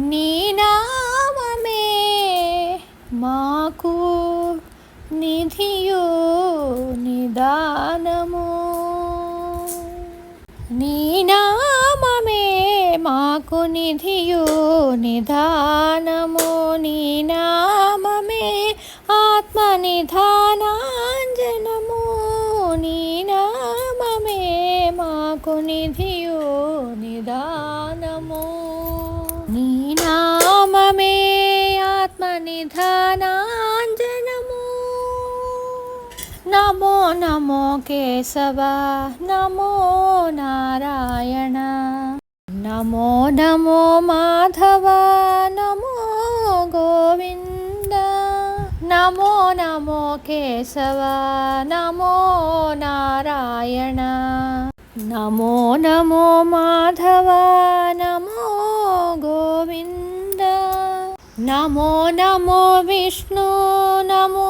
నీ నామమే మాకు నిధియు నిదానము. నీ నామమే మాకు నిధియు నిదానము. నీ నామమే ఆత్మ నిధానాంజనము నీ నామమే మాకు నిధియు నిదానము నిధానాంజనము. నమో నమో కేశవ నమో నారాయణ. నమో నమో మాధవ నమో గోవింద. నమో నమో కేశవ నమో నారాయణ. నమో నమో మాధవ నమో గోవింద. నమో నమో విష్ణు నమో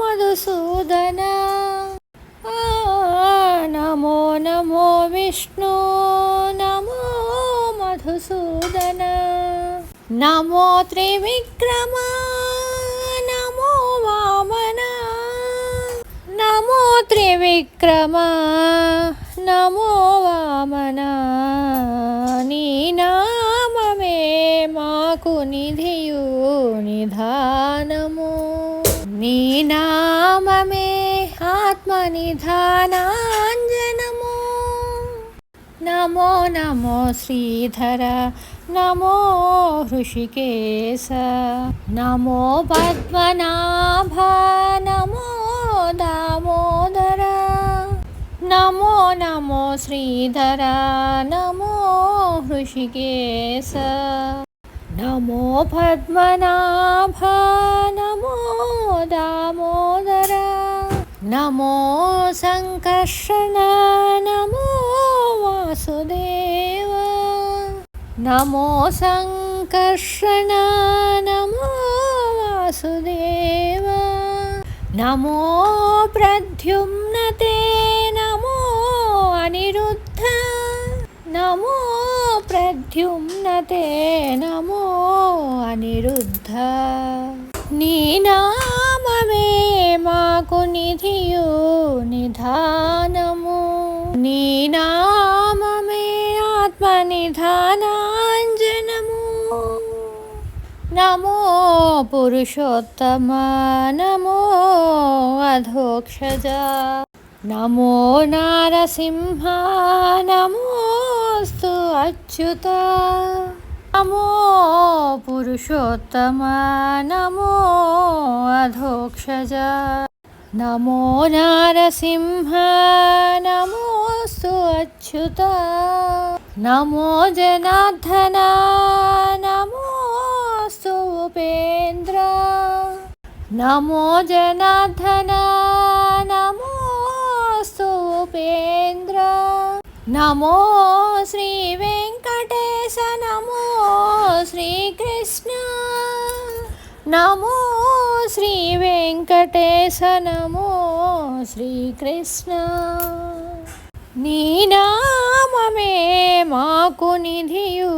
మధుసూదన. నమో నమో విష్ణు నమో మధుసూదన. నమో త్రివిక్రమ నమో వామన. నమో త్రివిక్రమ నమో వామన. నీ నామమే మాకు నిధియు. నిధానము నీ నామమే ఆత్మ నిధానాంజనము నమో నమో శ్రీధర నమో హృషికేశ నమో పద్మనాభ నమో దామోదర నమో నమో శ్రీధర నమో హృషికేశ. నమో పద్మనాభ నమో దామోదర నమో సంకర్షణ నమో వాసుదేవ నమో సంకర్షణ నమో వాసుదేవ నమో ప్రద్యుమ్నతే నమో అనిరుద్ధ నమో ప్రద్యుమ్నతే నమో అనిరుద్ధ నీ నామమే మాకు నిధియు నిధానము నీ నామమే ఆత్మ నిధానాంజనము నమో పురుషోత్తమ నమో అధోక్షజ నమో నారసింహ నమోస్తు అచ్యుత नमो पुरुषोत्तम नमो अधोक्षज। नमो नारसिंह नमोऽस्तु अच्युत। नमो जनार्दन नमोऽस्तु उपेन्द्र। नमो जनार्दन नमोऽस्तु उपेन्द्र। नमो श्रीवेङ्के శ్రీకృష్ణ. నమో శ్రీ వెంకటేశ నమో శ్రీకృష్ణ నీనామమే మాకు నిధియు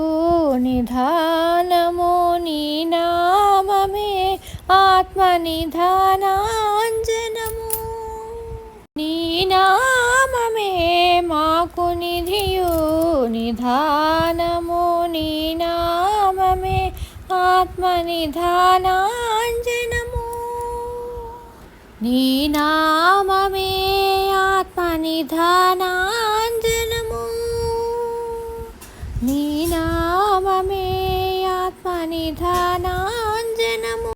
నిధానము. నీ నామమే ఆత్మ నిధానాంజనము నీ మాకు నిధియు నిధానము. నీనా ఆత్మ నిధానాంజనము నీ